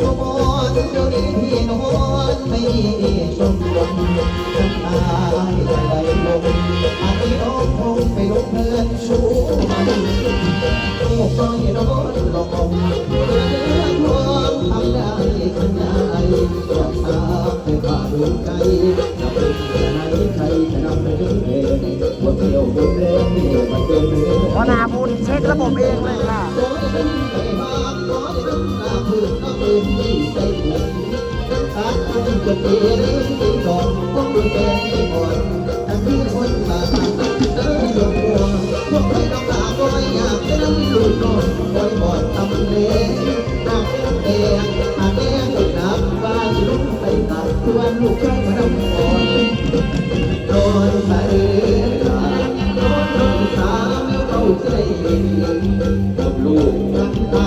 มองดูผู้ขมอนเดี๋ยวนี้ที่นอนไม่มีชมรมน้ำตาจะไหลลงอาจน้องคงไปลงเพื่อนชูมันโอ้ก็ให้นอนหลงเมื่อความทำได้ขยายดอกตาไปผ่าดวงใจนับเป็นไหนใครจะนำไปถึงเพลงว่าเที่ยวบนเลงนี่มันเป็นเรื่องหัวหน้าบุญเช็คระบบเองเลยค่ะ ลี่ยนสิ่งของต้องดูแลให้หมดแต่คือคนมาเออหลงหัวพวกใครต้องตาก็ไม่อยากจะนั่งดูนอนคอยบอดทำเลหนักแดงหาแดงน้ำบ้านลุกไปตัดตัวลูกใครมาดำก่อนนอนสายตานอนสาวเขาใจเย็นกับลูกรักตา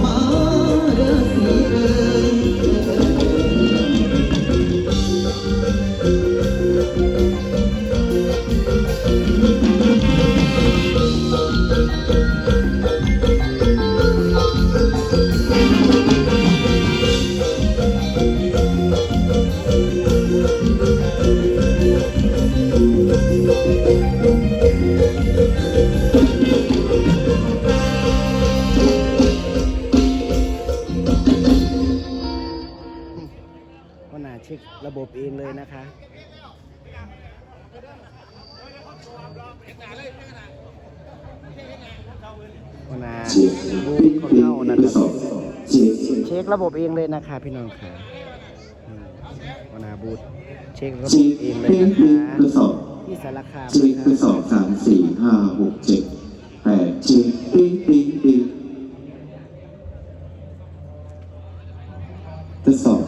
พ หัวน้าเช็คระบบเองเลยนะคะหัวนาบุญของเข้านะครับเช็คระบบเองเลยนะคะพี่น้องค่ะอืมหัวนาบูธเช็คระบบเองเลยนะคะ ที่สารคามเช็คไปสองสามสี่ห้าหกเจ็ดแปดเช็คปิ๊งปิ๊งปิ๊งจะสอบ